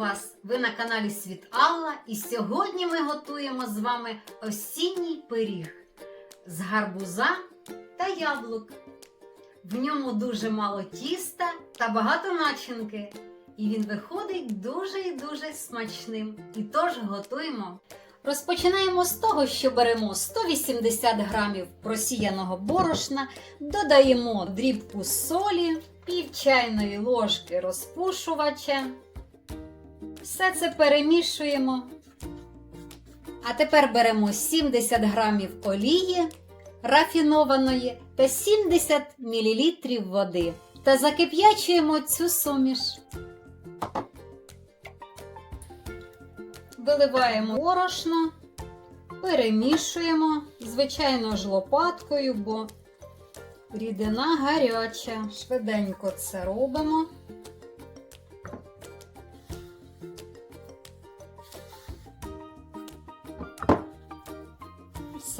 вас! Ви на каналі Світ Алла, і сьогодні ми готуємо з вами осінній пиріг з гарбуза та яблук. В ньому дуже мало тіста та багато начинки. І він виходить дуже і дуже смачним. І тож готуємо. Розпочинаємо з того, що беремо 180 грамів просіяного борошна, додаємо дрібку солі, пів чайної ложки розпушувача. Все це перемішуємо. А тепер беремо 70 грамів олії рафінованої та 70 мл води та закип'ячуємо цю суміш. Виливаємо борошно, перемішуємо, звичайно ж лопаткою, бо рідина гаряча. Швиденько це робимо.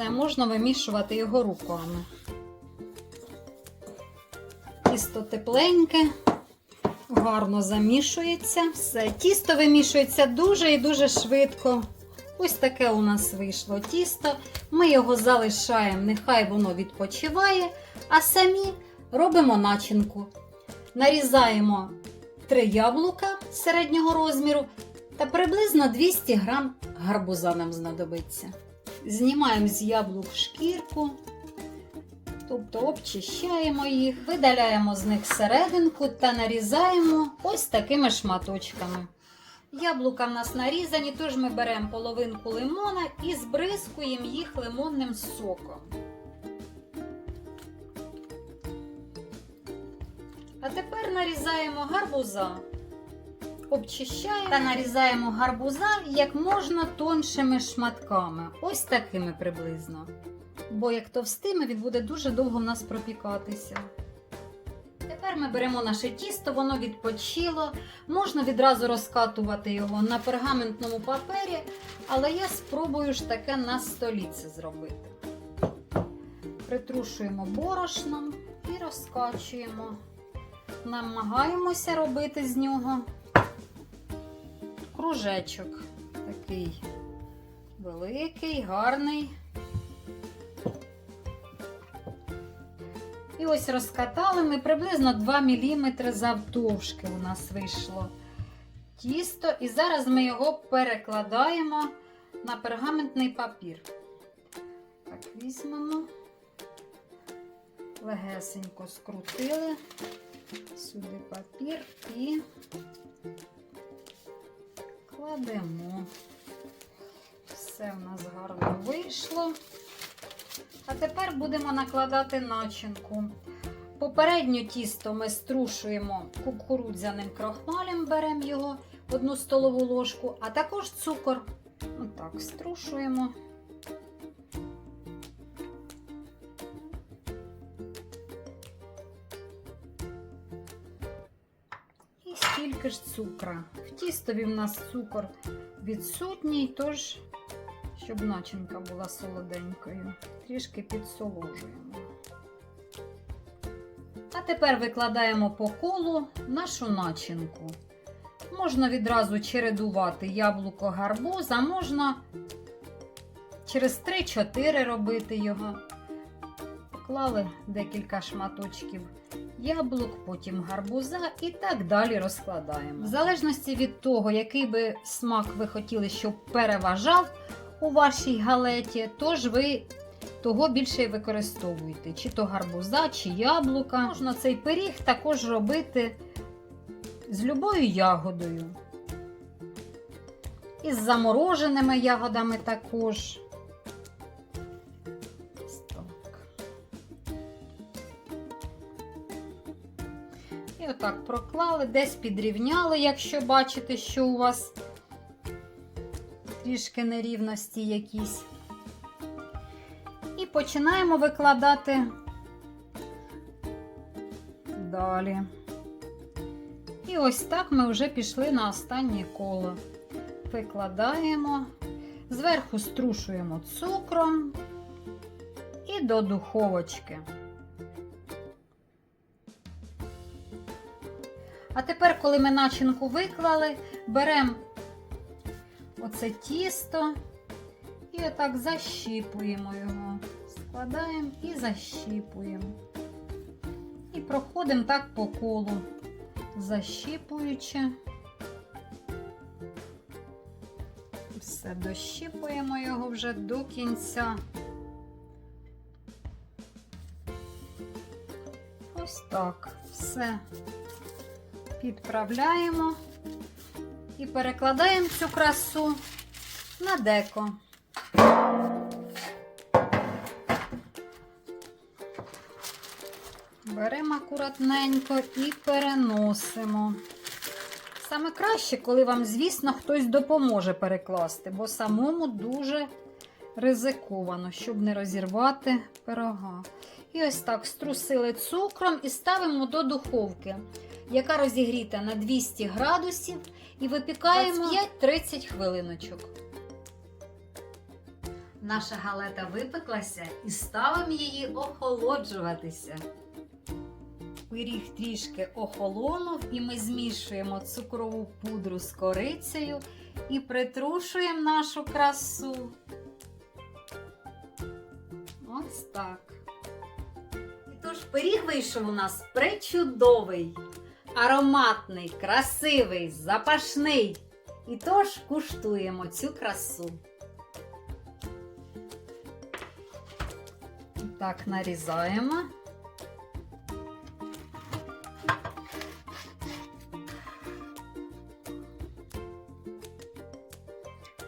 Все, можна вимішувати його руками. Тісто тепленьке, гарно замішується. Все, тісто вимішується дуже і дуже швидко. Ось таке у нас вийшло тісто. Ми його залишаємо, нехай воно відпочиває, а самі робимо начинку. Нарізаємо 3 яблука середнього розміру та приблизно 200 грам гарбуза нам знадобиться. Знімаємо з яблук шкірку, тобто обчищаємо їх, видаляємо з них серединку та нарізаємо ось такими шматочками. Яблука в нас нарізані, тож ми беремо половинку лимона і збризкуємо їх лимонним соком. А тепер нарізаємо гарбуза. Обчищаємо та нарізаємо гарбуза як можна тоншими шматками. Ось такими приблизно. Бо як товстими, він буде дуже довго в нас пропікатися. Тепер ми беремо наше тісто, воно відпочило. Можна відразу розкатувати його на пергаментному папері, але я спробую ж таке на столі це зробити. Притрушуємо борошном і розкачуємо. Намагаємося робити з нього кружечок. Такий великий, гарний. І ось розкатали ми приблизно 2 мм завдовжки у нас вийшло тісто. І зараз ми його перекладаємо на пергаментний папір. Так, візьмемо, легесенько скрутили сюди папір і кладемо. Все в нас гарно вийшло. А тепер будемо накладати начинку. Попереднє тісто ми струшуємо кукурудзяним крохмалем, беремо його одну столову ложку, а також цукор. Отак, струшуємо. І стільки ж цукра. Тістові в нас цукор відсутній, тож щоб начинка була солоденькою. Трішки підсоложуємо. А тепер викладаємо по колу нашу начинку. Можна відразу чередувати яблуко гарбуз, а можна через 3-4 робити його. Поклали декілька шматочків яблук, потім гарбуза і так далі розкладаємо. В залежності від того, який би смак ви хотіли, щоб переважав у вашій галеті, тож ви того більше використовуєте. Чи то гарбуза, чи яблука. Можна цей пиріг також робити з любою ягодою. І з замороженими ягодами також. І отак проклали, десь підрівняли, якщо бачите, що у вас трішки нерівності якісь. І починаємо викладати далі. І ось так ми вже пішли на останнє коло. Викладаємо, зверху струшуємо цукром і до духовочки. А тепер, коли ми начинку виклали, беремо оце тісто і отак защіпуємо його. Складаємо і защіпуємо. І проходимо так по колу, защіпуючи. Все, дощіпуємо його вже до кінця. Ось так. Все підправляємо і перекладаємо цю красу на деко. Беремо акуратненько і переносимо. Саме краще, коли вам, звісно, хтось допоможе перекласти, бо самому дуже ризиковано, щоб не розірвати пирога. І ось так струсили цукром і ставимо до духовки, яка розігріта на 200 градусів, і випікаємо 25-30 хвилиночок. Наша галета випеклася і ставимо її охолоджуватися. Пиріг трішки охолонув, і ми змішуємо цукрову пудру з корицею і притрушуємо нашу красу. Ось так. Пиріг вийшов у нас пречудовий, ароматний, красивий, запашний. І тож куштуємо цю красу. Так, нарізаємо.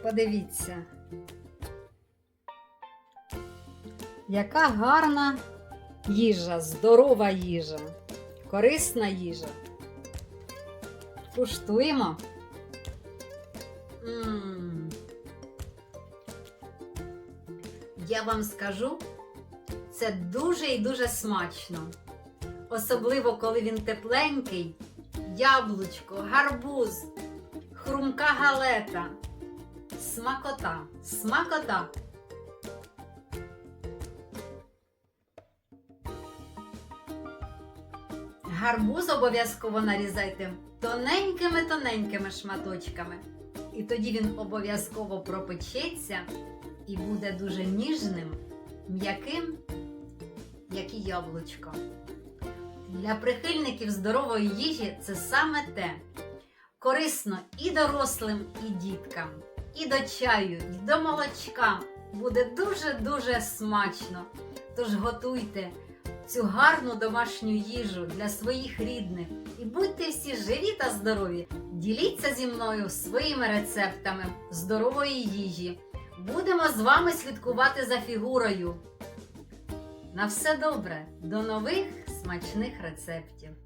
Подивіться. Яка гарна їжа, здорова їжа, корисна їжа. Куштуємо. М. Я вам скажу, це дуже і дуже смачно. Особливо, коли він тепленький, яблучко, гарбуз, хрумка галета. Смакота, смакота. Гарбуз обов'язково нарізайте тоненькими-тоненькими шматочками. І тоді він обов'язково пропечеться і буде дуже ніжним, м'яким, як і яблучко. Для прихильників здорової їжі це саме те. Корисно і дорослим, і діткам, і до чаю, і до молочка. Буде дуже-дуже смачно. Тож готуйте цю гарну домашню їжу для своїх рідних і будьте всі живі та здорові. Діліться зі мною своїми рецептами здорової їжі. Будемо з вами слідкувати за фігурою. На все добре, до нових смачних рецептів!